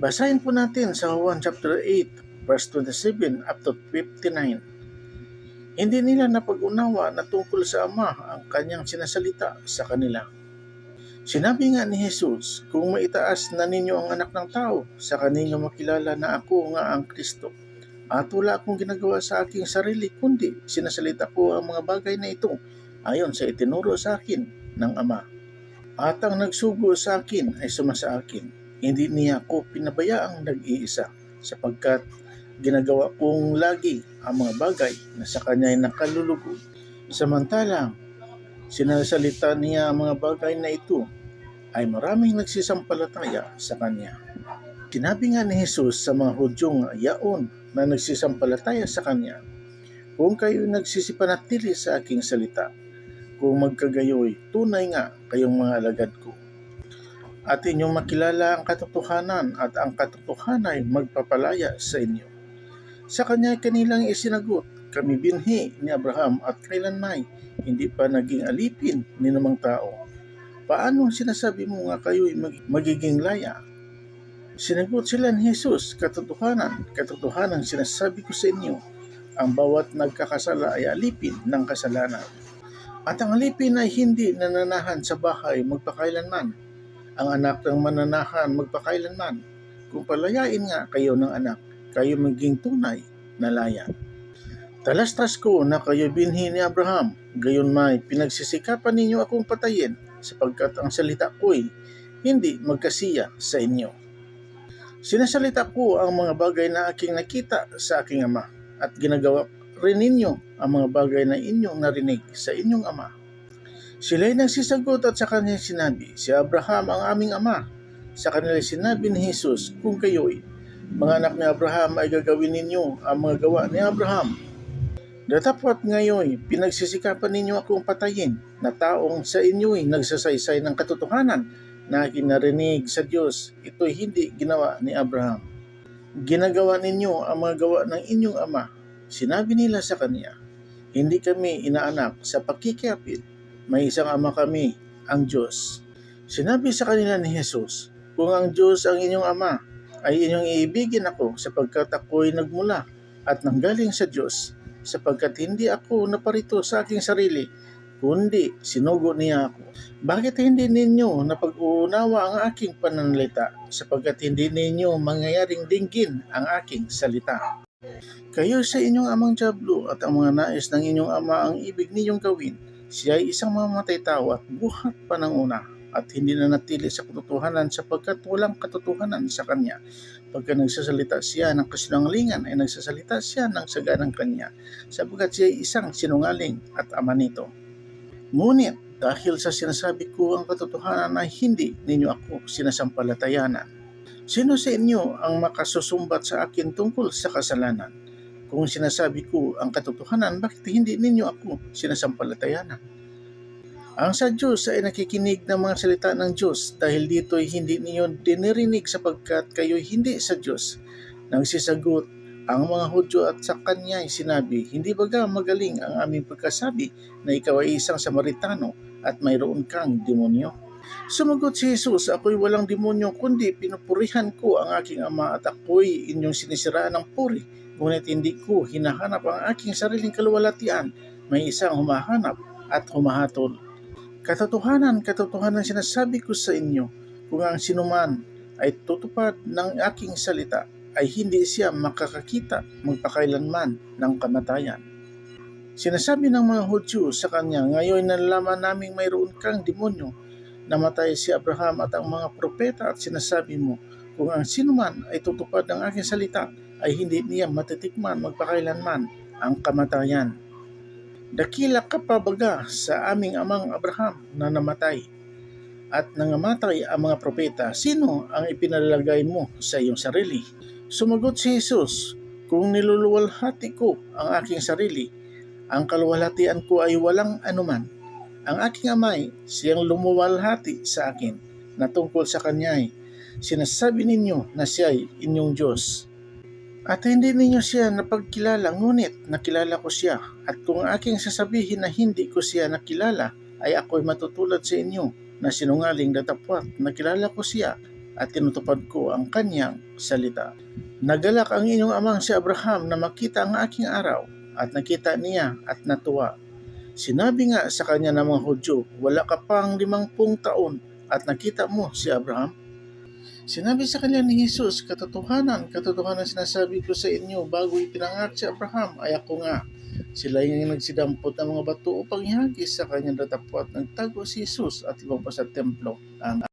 Basahin po natin sa Juan chapter 8, verse 27 up to 59. Hindi nila napag-unawa na tungkol sa Ama ang kanyang sinasalita sa kanila. Sinabi nga ni Jesus, kung maitaas na ninyo ang anak ng tao, sa kaninyo makilala na ako nga ang Kristo. At wala akong ginagawa sa aking sarili, kundi sinasalita ko ang mga bagay na ito ayon sa itinuro sa akin ng Ama. At ang nagsugo sa akin ay sumasa akin. Hindi niya ako pinabayaang nag-iisa sapagkat ginagawa kong lagi ang mga bagay na sa kanya ay nakalulugod. Samantalang sinasalita niya ang mga bagay na ito ay maraming nagsisampalataya sa kanya. Sinabi nga ni Jesus sa mga Hudyong yaon na nagsisampalataya sa kanya, Kung kayo nagsisipanatili sa aking salita, kung magkagayoy, tunay nga kayong mga alagad ko at inyong makilala ang katotohanan at ang katotohanan ay magpapalaya sa inyo. Sa kanya kanilang isinagot, kami binhi ni Abraham at kailanmay hindi pa naging alipin ni namang tao. Paano sinasabi mo nga kayo'y mag- magiging laya? Sinagot sila ni Jesus, katotohanan, katotohanan sinasabi ko sa inyo, ang bawat nagkakasala ay alipin ng kasalanan. At ang alipin ay hindi nananahan sa bahay magpakailanman, ang anak ng mananahan magpakailanman. Kung palayain nga kayo ng anak, kayo maging tunay na laya. Talastas ko na kayo binhi ni Abraham, gayon may pinagsisikapan ninyo akong patayin sapagkat ang salita ko'y hindi magkasiya sa inyo. Sinasalita ko ang mga bagay na aking nakita sa aking ama at ginagawa rin ninyo ang mga bagay na inyong narinig sa inyong ama. Sila'y nagsisagot at sa kanya sinabi, Si Abraham ang aming ama. Sa kanila sinabi ni Jesus, Kung kayo'y mga anak ni Abraham ay gagawin ninyo ang mga gawa ni Abraham. Datapot ngayon, pinagsisikapan ninyo akong patayin na taong sa inyo'y nagsasaysay ng katotohanan na aking narinig sa Diyos. Ito'y hindi ginawa ni Abraham. Ginagawa ninyo ang mga gawa ng inyong ama. Sinabi nila sa kanya, Hindi kami inaanak sa pakikiapit may isang ama kami, ang Diyos. Sinabi sa kanila ni Jesus, Kung ang Diyos ang inyong ama, ay inyong iibigin ako sapagkat ako'y nagmula at nanggaling sa Diyos, sapagkat hindi ako naparito sa aking sarili, kundi sinugo niya ako. Bakit hindi ninyo napag-uunawa ang aking pananalita, sapagkat hindi ninyo mangyayaring dinggin ang aking salita? Kayo sa inyong amang Diablo at ang mga nais ng inyong ama ang ibig ninyong gawin, siya ay isang mamamatay tao at buhat pa ng una at hindi na natili sa katotohanan sapagkat walang katotohanan sa kanya. Pagka nagsasalita siya ng kasinungalingan ay nagsasalita siya ng saganang kanya sapagkat siya ay isang sinungaling at ama nito. Ngunit dahil sa sinasabi ko ang katotohanan ay hindi ninyo ako sinasampalatayanan. Sino sa inyo ang makasusumbat sa akin tungkol sa kasalanan? Kung sinasabi ko ang katotohanan, bakit hindi ninyo ako sinasampalatayanan? Ang sa Diyos ay nakikinig ng mga salita ng Diyos dahil dito ay hindi ninyo dinirinig sapagkat kayo hindi sa Diyos. Nagsisagot ang mga Hudyo at sa kanya ay sinabi, Hindi baga magaling ang aming pagkasabi na ikaw ay isang Samaritano at mayroon kang demonyo? Sumagot si Jesus, ako'y walang demonyo kundi pinupurihan ko ang aking ama at ako'y inyong sinisiraan ng puri ngunit hindi ko hinahanap ang aking sariling kaluwalhatian. May isang humahanap at humahatol. Katotohanan, katotohanan sinasabi ko sa inyo, kung ang sinuman ay tutupad ng aking salita, ay hindi siya makakakita magpakailanman ng kamatayan. Sinasabi ng mga Hudyo sa kanya, ngayon nalalaman naming mayroon kang demonyo, namatay si Abraham at ang mga propeta at sinasabi mo, kung ang sinuman ay tutupad ng aking salita, ay hindi niya matitikman magpakailanman ang kamatayan. Dakila ka pa baga sa aming amang Abraham na namatay at nangamatay ang mga propeta, sino ang ipinalalagay mo sa iyong sarili? Sumagot si Jesus, kung niluluwalhati ko ang aking sarili, ang kaluwalhatian ko ay walang anuman. Ang aking amay, siyang lumuwalhati sa akin na tungkol sa kanya'y sinasabi ninyo na siya ay inyong Diyos. At hindi ninyo siya napagkilala, ngunit nakilala ko siya. At kung aking sasabihin na hindi ko siya nakilala, ay ako'y matutulad sa inyo na sinungaling datapwat. Nakilala ko siya at tinutupad ko ang kanyang salita. Nagalak ang inyong amang si Abraham na makita ang aking araw at nakita niya at natuwa. Sinabi nga sa kanya ng mga Hudyo, wala ka pang limangpung taon at nakita mo si Abraham? Sinabi sa kanya ni Jesus, katotohanan, katotohanan sinasabi ko sa inyo, bago ipinanganak si Abraham, ay ako nga. Sila yung nagsidampot ng mga bato upang ihagis sa kanyang datapwat. Nagtago si Jesus at lumabas sa templo. Ang